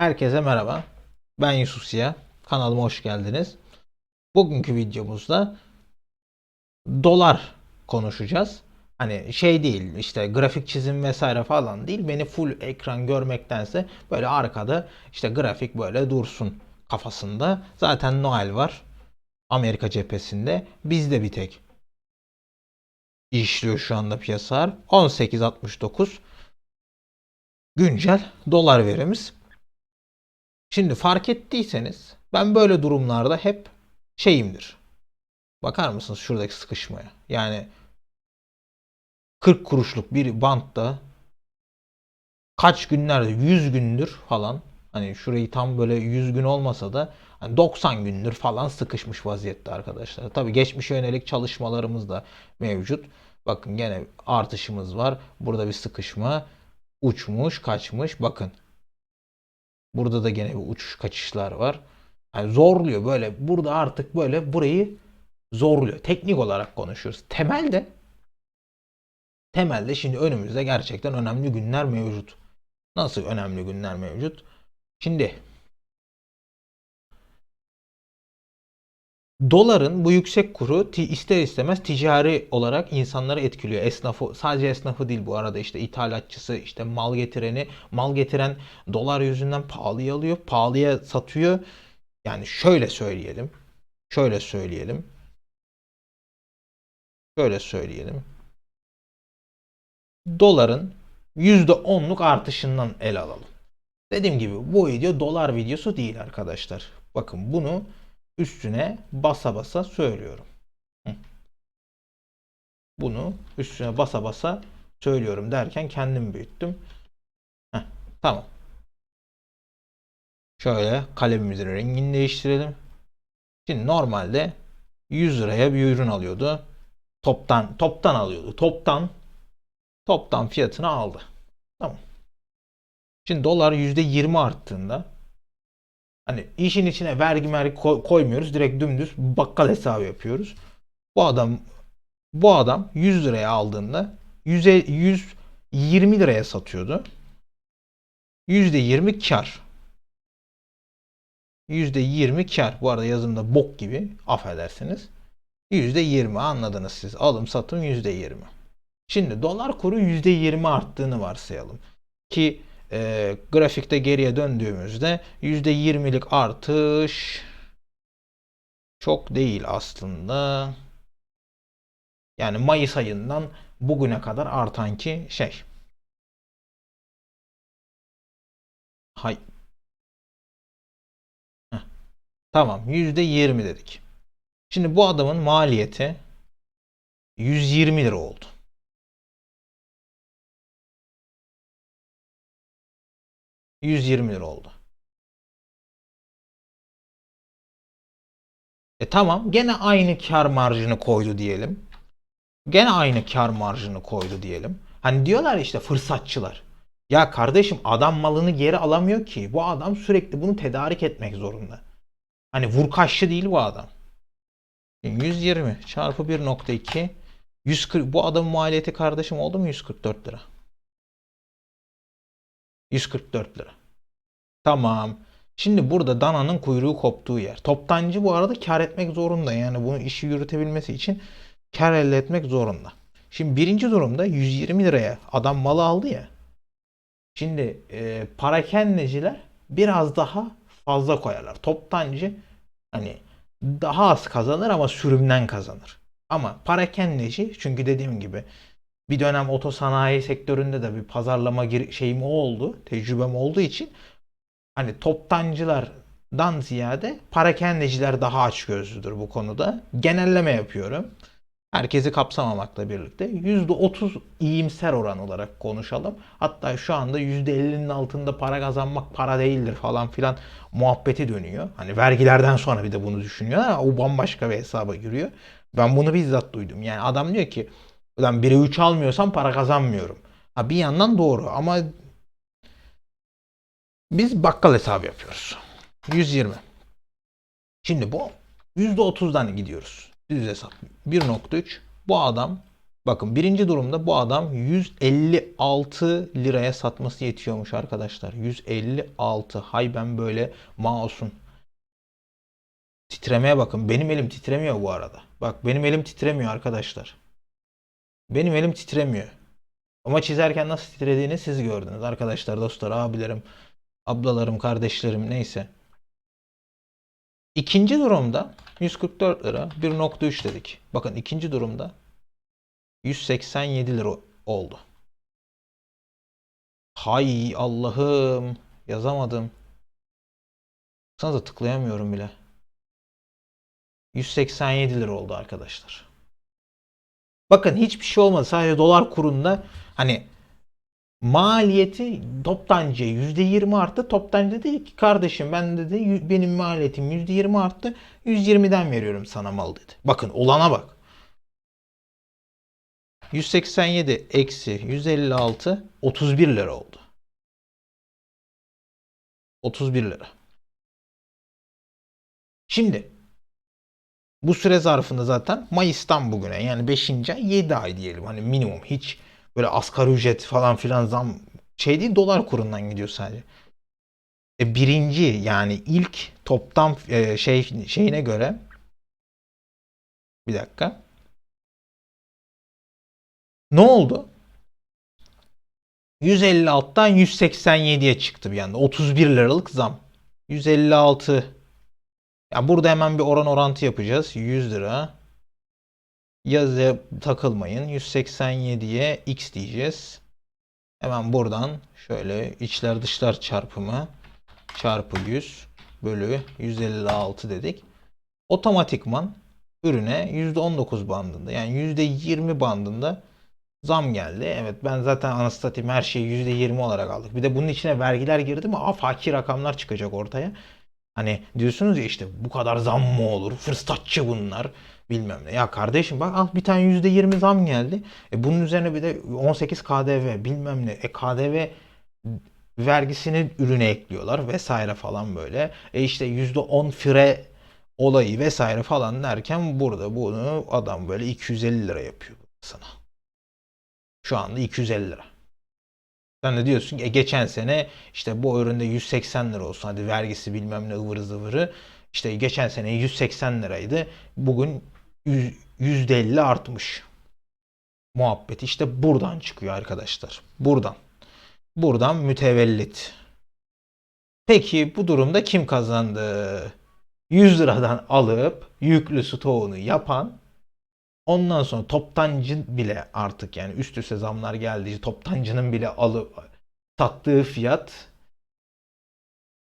Herkese merhaba. Ben Yusuf Siyah. Kanalıma hoş geldiniz. Bugünkü videomuzda dolar konuşacağız. Hani şey değil işte grafik çizim vesaire falan değil. Beni full ekran görmektense böyle arkada işte grafik böyle dursun kafasında. Zaten Noel var. Amerika cephesinde. Bizde bir tek işliyor şu anda piyasalar. 18.69 güncel dolar verimiz. Şimdi fark ettiyseniz ben böyle durumlarda hep şeyimdir. Bakar mısınız şuradaki sıkışmaya? Yani 40 kuruşluk bir bantta kaç günlerde 100 gündür falan hani şurayı tam böyle 100 gün olmasa da hani 90 gündür falan sıkışmış vaziyette arkadaşlar. Tabii geçmişe yönelik çalışmalarımız da mevcut. Bakın gene artışımız var. Burada bir sıkışma uçmuş, kaçmış. Bakın Burada da gene bir uçuş kaçışlar var. Yani zorluyor böyle. Burada artık böyle burayı zorluyor. Teknik olarak konuşuyoruz. Temelde temelde şimdi önümüzde gerçekten önemli günler mevcut. Nasıl önemli günler mevcut? Şimdi Doların bu yüksek kuru ister istemez ticari olarak insanları etkiliyor. Esnafı sadece esnafı değil bu arada işte ithalatçısı işte mal getireni mal getiren dolar yüzünden pahalıya alıyor pahalıya satıyor. Yani şöyle söyleyelim. Şöyle söyleyelim. Şöyle söyleyelim. Doların %10'luk artışından el alalım. Dediğim gibi bu video dolar videosu değil arkadaşlar. Bakın bunu üstüne basa basa söylüyorum. Bunu üstüne basa basa söylüyorum derken kendim büyüttüm. Heh, tamam. Şöyle kalemimizin rengini değiştirelim. Şimdi normalde 100 liraya bir ürün alıyordu. Toptan toptan alıyordu. Toptan toptan fiyatını aldı. Tamam. Şimdi dolar %20 arttığında Hani işin içine vergi mergi koy- koymuyoruz. Direkt dümdüz bakkal hesabı yapıyoruz. Bu adam bu adam 100 liraya aldığında 100'e 120 liraya satıyordu. %20 kar. %20 kar. Bu arada yazımda bok gibi affedersiniz. %20 anladınız siz. Alım satım %20. Şimdi dolar kuru %20 arttığını varsayalım. Ki e, grafikte geriye döndüğümüzde %20'lik artış çok değil aslında. Yani Mayıs ayından bugüne kadar artan ki şey. Hay. Heh. Tamam %20 dedik. Şimdi bu adamın maliyeti 120 lira oldu. ...120 lira oldu. E tamam gene aynı kar marjını koydu diyelim. Gene aynı kar marjını koydu diyelim. Hani diyorlar işte fırsatçılar. Ya kardeşim adam malını geri alamıyor ki. Bu adam sürekli bunu tedarik etmek zorunda. Hani vurkaççı değil bu adam. 120 çarpı 1.2 140 bu adamın maliyeti kardeşim oldu mu 144 lira. 144 lira. Tamam. Şimdi burada dananın kuyruğu koptuğu yer. Toptancı bu arada kar etmek zorunda. Yani bunu işi yürütebilmesi için kar elde etmek zorunda. Şimdi birinci durumda 120 liraya adam malı aldı ya. Şimdi e, parakendeciler biraz daha fazla koyarlar. Toptancı hani daha az kazanır ama sürümden kazanır. Ama parakendeci çünkü dediğim gibi bir dönem otosanayi sektöründe de bir pazarlama şeyim oldu. Tecrübem olduğu için hani toptancılardan ziyade parakendeciler daha açgözlüdür bu konuda. Genelleme yapıyorum. Herkesi kapsamamakla birlikte %30 iyimser oran olarak konuşalım. Hatta şu anda %50'nin altında para kazanmak para değildir falan filan muhabbeti dönüyor. Hani vergilerden sonra bir de bunu düşünüyor. ama O bambaşka bir hesaba giriyor. Ben bunu bizzat duydum. Yani adam diyor ki Ulan 1'e 3 almıyorsam para kazanmıyorum. Ha bir yandan doğru ama biz bakkal hesabı yapıyoruz. 120. Şimdi bu %30'dan gidiyoruz. Düz hesap. 1.3 bu adam Bakın birinci durumda bu adam 156 liraya satması yetiyormuş arkadaşlar. 156. Hay ben böyle mouse'un. Titremeye bakın. Benim elim titremiyor bu arada. Bak benim elim titremiyor arkadaşlar. Benim elim titremiyor. Ama çizerken nasıl titrediğini siz gördünüz arkadaşlar, dostlar, abilerim, ablalarım, kardeşlerim neyse. İkinci durumda 144 lira 1.3 dedik. Bakın ikinci durumda 187 lira oldu. Hay Allah'ım yazamadım. Sana da tıklayamıyorum bile. 187 lira oldu arkadaşlar. Bakın hiçbir şey olmadı. Sadece dolar kurunda hani maliyeti toptancıya %20 arttı. Toptancı dedi ki kardeşim ben dedi "y- benim maliyetim %20 arttı. 120'den veriyorum sana mal dedi. Bakın olana bak. 187 eksi 156 31 lira oldu. 31 lira. Şimdi bu süre zarfında zaten Mayıs'tan bugüne yani 5. ay 7 ay diyelim hani minimum hiç böyle asgari ücret falan filan zam şey değil dolar kurundan gidiyor sadece. E, birinci yani ilk toptan e, şey şeyine göre bir dakika. Ne oldu? 156'dan 187'ye çıktı bir anda. 31 liralık zam. 156 ya burada hemen bir oran orantı yapacağız. 100 lira. Yazıya takılmayın. 187'ye x diyeceğiz. Hemen buradan şöyle içler dışlar çarpımı çarpı 100 bölü 156 dedik. Otomatikman ürüne %19 bandında yani %20 bandında zam geldi. Evet ben zaten anasını her şeyi %20 olarak aldık. Bir de bunun içine vergiler girdi mi afaki rakamlar çıkacak ortaya. Hani diyorsunuz ya işte bu kadar zam mı olur? Fırsatçı bunlar. Bilmem ne. Ya kardeşim bak al bir tane %20 zam geldi. E bunun üzerine bir de 18 KDV bilmem ne. E KDV vergisini ürüne ekliyorlar vesaire falan böyle. E işte %10 fire olayı vesaire falan derken burada bunu adam böyle 250 lira yapıyor sana. Şu anda 250 lira. Sen de diyorsun ki e, geçen sene işte bu üründe 180 lira olsun hadi vergisi bilmem ne ıvırı zıvırı. İşte geçen sene 180 liraydı. Bugün 100, %50 artmış. Muhabbet işte buradan çıkıyor arkadaşlar. Buradan. Buradan mütevellit. Peki bu durumda kim kazandı? 100 liradan alıp yüklü stoğunu yapan Ondan sonra toptancı bile artık yani üst üste zamlar geldiği toptancının bile alıp sattığı fiyat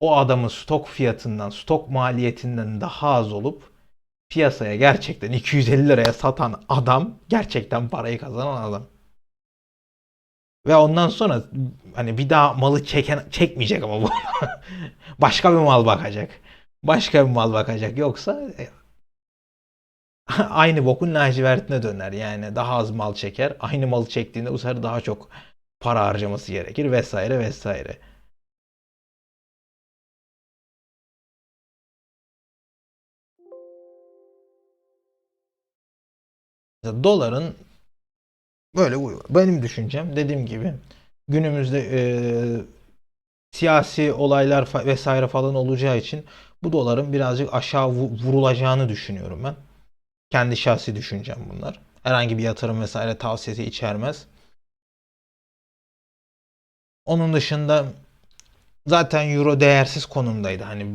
o adamın stok fiyatından, stok maliyetinden daha az olup piyasaya gerçekten 250 liraya satan adam gerçekten parayı kazanan adam. Ve ondan sonra hani bir daha malı çeken çekmeyecek ama bu. Başka bir mal bakacak. Başka bir mal bakacak. Yoksa e, aynı bokun lacivertine döner. Yani daha az mal çeker. Aynı malı çektiğinde bu sefer daha çok para harcaması gerekir vesaire vesaire. Doların böyle benim düşüncem dediğim gibi günümüzde e, siyasi olaylar vesaire falan olacağı için bu doların birazcık aşağı vu- vurulacağını düşünüyorum ben. Kendi şahsi düşüncem bunlar. Herhangi bir yatırım vesaire tavsiyesi içermez. Onun dışında zaten euro değersiz konumdaydı. Hani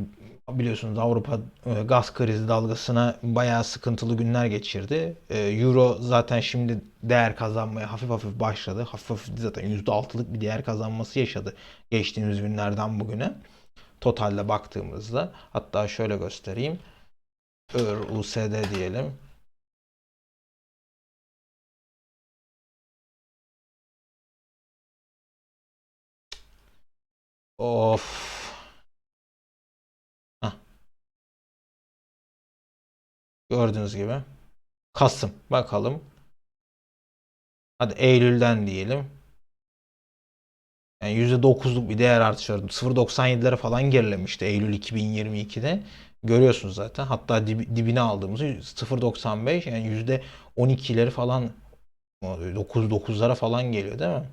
biliyorsunuz Avrupa e, gaz krizi dalgasına bayağı sıkıntılı günler geçirdi. E, Euro zaten şimdi değer kazanmaya hafif hafif başladı. Hafif hafif zaten %6'lık bir değer kazanması yaşadı geçtiğimiz günlerden bugüne. Totalde baktığımızda hatta şöyle göstereyim. EUR USD diyelim. Of. Hah. Gördüğünüz gibi. Kasım. Bakalım. Hadi Eylül'den diyelim. Yani %9'luk bir değer artışı var. 0.97'lere falan gerilemişti Eylül 2022'de. Görüyorsunuz zaten. Hatta dib- dibine aldığımızı 0.95 yani %12'leri falan 9 9'lara falan geliyor değil mi?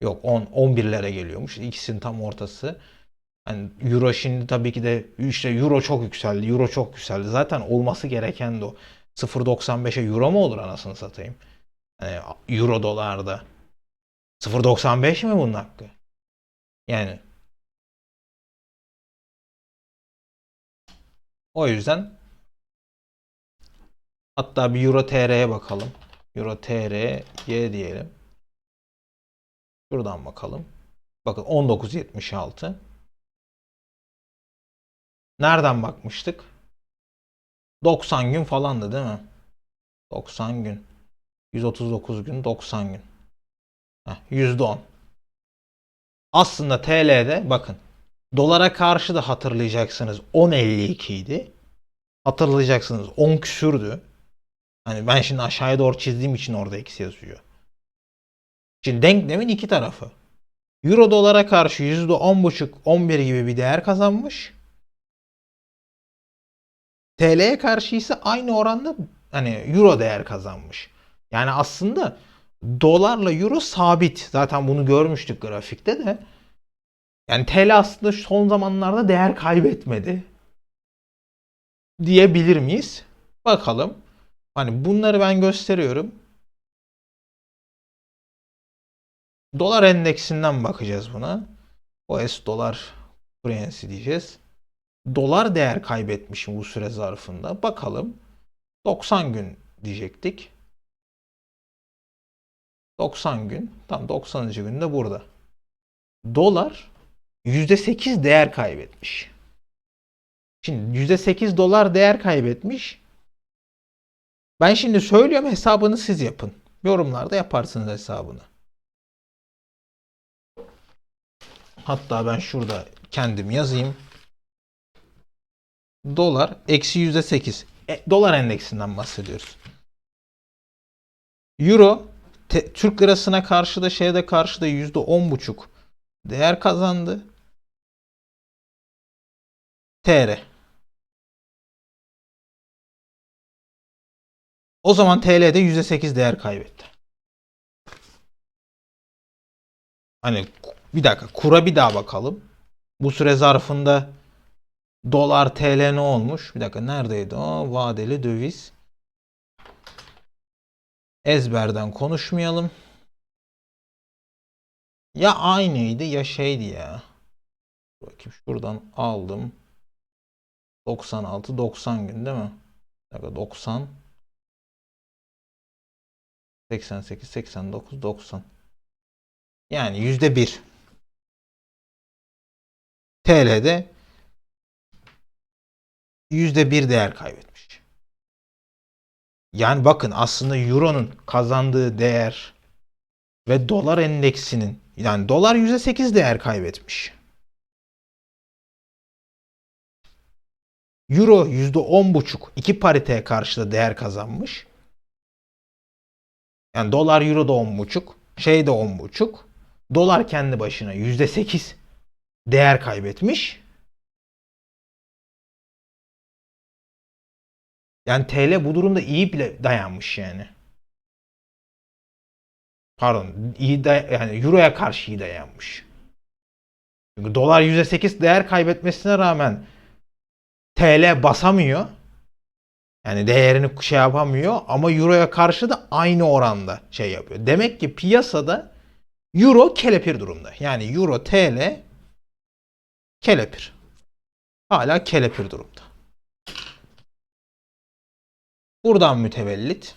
Yok 10 11'lere geliyormuş. İkisinin tam ortası. Yani euro şimdi tabii ki de işte euro çok yükseldi. Euro çok yükseldi. Zaten olması gereken de o. 0.95'e euro mu olur anasını satayım? Yani euro dolarda. 0.95 mi bunun hakkı? Yani o yüzden hatta bir euro TR'ye bakalım. Euro TR Y diyelim. Şuradan bakalım. Bakın 19.76. Nereden bakmıştık? 90 gün falandı değil mi? 90 gün. 139 gün 90 gün. Heh, %10. Aslında TL'de bakın dolara karşı da hatırlayacaksınız 10.52 idi. Hatırlayacaksınız 10 küsürdü. Hani ben şimdi aşağıya doğru çizdiğim için orada eksi yazıyor. Şimdi denklemin iki tarafı. Euro dolara karşı %10,5 11 gibi bir değer kazanmış. TL'ye karşı ise aynı oranda hani euro değer kazanmış. Yani aslında dolarla euro sabit. Zaten bunu görmüştük grafikte de. Yani TL aslında son zamanlarda değer kaybetmedi. Diyebilir miyiz? Bakalım. Hani bunları ben gösteriyorum. Dolar endeksinden bakacağız buna. OS dolar currency diyeceğiz. Dolar değer kaybetmiş mi bu süre zarfında? Bakalım. 90 gün diyecektik. 90 gün. Tam 90. günde burada. Dolar %8 değer kaybetmiş. Şimdi %8 dolar değer kaybetmiş. Ben şimdi söylüyorum hesabını siz yapın. Yorumlarda yaparsınız hesabını. Hatta ben şurada kendim yazayım. Dolar eksi yüzde sekiz. E, dolar endeksinden bahsediyoruz. Euro te- Türk lirasına karşı da şeye de karşı da yüzde on buçuk değer kazandı. TR. O zaman TL'de yüzde sekiz değer kaybetti. Hani bir dakika kura bir daha bakalım. Bu süre zarfında dolar TL ne olmuş? Bir dakika neredeydi o? Vadeli döviz. Ezberden konuşmayalım. Ya aynıydı ya şeydi ya. Bakayım şuradan aldım. 96 90 gün değil mi? Bir dakika 90 88 89 90 yani yüzde bir. TL'de yüzde bir değer kaybetmiş. Yani bakın aslında Euro'nun kazandığı değer ve dolar endeksinin yani dolar yüzde sekiz değer kaybetmiş. Euro yüzde on buçuk iki pariteye karşı da değer kazanmış. Yani dolar euro da on buçuk, şey de on buçuk. Dolar kendi başına yüzde sekiz değer kaybetmiş. Yani TL bu durumda iyi bile dayanmış yani. Pardon, iyi da yani Euro'ya karşı iyi dayanmış. Çünkü dolar %8 değer kaybetmesine rağmen TL basamıyor. Yani değerini şey yapamıyor ama Euro'ya karşı da aynı oranda şey yapıyor. Demek ki piyasada Euro kelepir durumda. Yani Euro TL kelepir. Hala kelepir durumda. Buradan mütevellit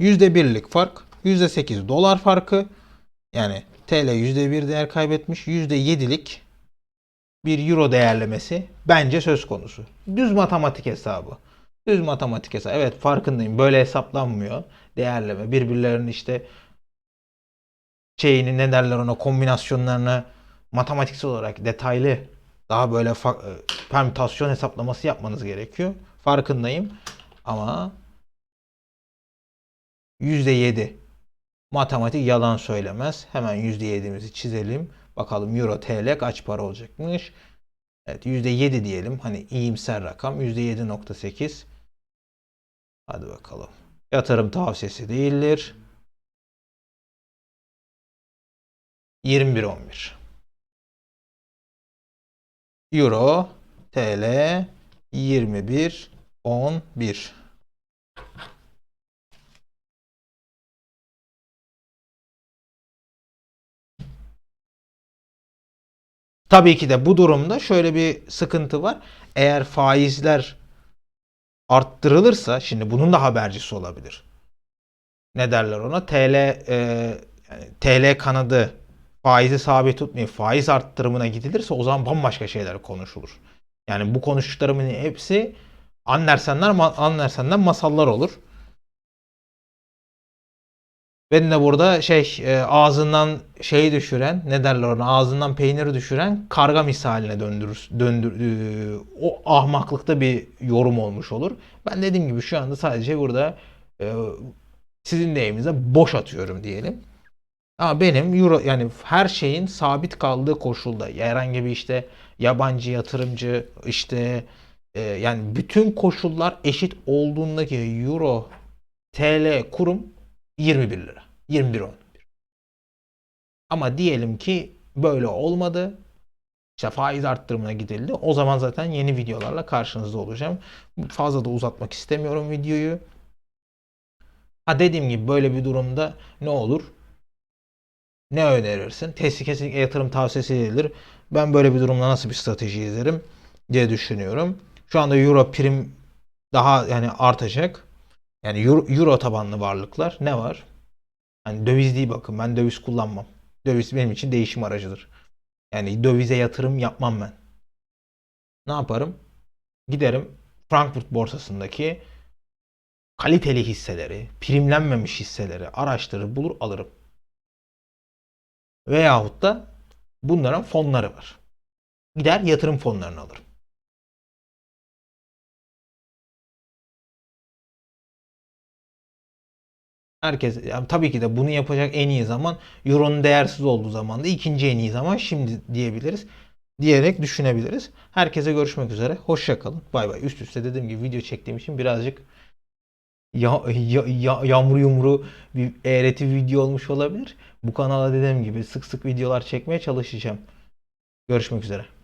%1'lik fark %8 dolar farkı yani TL %1 değer kaybetmiş %7'lik bir euro değerlemesi bence söz konusu. Düz matematik hesabı. Düz matematik hesabı. Evet farkındayım. Böyle hesaplanmıyor. Değerleme. Birbirlerinin işte şeyini ne derler ona kombinasyonlarını matematiksel olarak detaylı daha böyle e, permütasyon hesaplaması yapmanız gerekiyor. Farkındayım. Ama %7 matematik yalan söylemez. Hemen %7'mizi çizelim. Bakalım Euro TL kaç para olacakmış. Evet %7 diyelim. Hani iyimser rakam. %7.8. Hadi bakalım. Yatırım tavsiyesi değildir. 21.11 Euro TL 21.11 Tabii ki de bu durumda şöyle bir sıkıntı var. Eğer faizler arttırılırsa şimdi bunun da habercisi olabilir. Ne derler ona? TL e, yani TL kanadı faizi sabit tutmayıp faiz arttırımına gidilirse o zaman bambaşka şeyler konuşulur. Yani bu konuştuklarımın hepsi Andersenler, Andersen'den masallar olur. Ben de burada şey e, ağzından şeyi düşüren ne derler ona ağzından peyniri düşüren karga misaline döndürür, döndür e, o ahmaklıkta bir yorum olmuş olur. Ben dediğim gibi şu anda sadece burada e, sizin deyiminizde boş atıyorum diyelim. Ama benim euro yani her şeyin sabit kaldığı koşulda herhangi bir işte yabancı yatırımcı işte e, yani bütün koşullar eşit olduğundaki euro TL kurum 21 lira. 21.11. Ama diyelim ki böyle olmadı. İşte faiz arttırımına gidildi. O zaman zaten yeni videolarla karşınızda olacağım. Fazla da uzatmak istemiyorum videoyu. Ha dediğim gibi böyle bir durumda ne olur? Ne önerirsin? Testi kesinlikle yatırım tavsiyesi değildir. Ben böyle bir durumda nasıl bir strateji izlerim diye düşünüyorum. Şu anda Euro prim daha yani artacak. Yani Euro, Euro tabanlı varlıklar ne var? Hani döviz değil bakın ben döviz kullanmam. Döviz benim için değişim aracıdır. Yani dövize yatırım yapmam ben. Ne yaparım? Giderim Frankfurt borsasındaki kaliteli hisseleri, primlenmemiş hisseleri araştırır, bulur, alırım. Veyahut da bunların fonları var. Gider yatırım fonlarını alırım. Herkes yani tabii ki de bunu yapacak en iyi zaman Euro'nun değersiz olduğu zaman da ikinci en iyi zaman şimdi diyebiliriz. Diyerek düşünebiliriz. Herkese görüşmek üzere. Hoşça kalın. Bay bay. Üst üste dediğim gibi video çektiğim için birazcık ya, ya, ya, yağmur yumru bir eğreti video olmuş olabilir. Bu kanala dediğim gibi sık sık videolar çekmeye çalışacağım. Görüşmek üzere.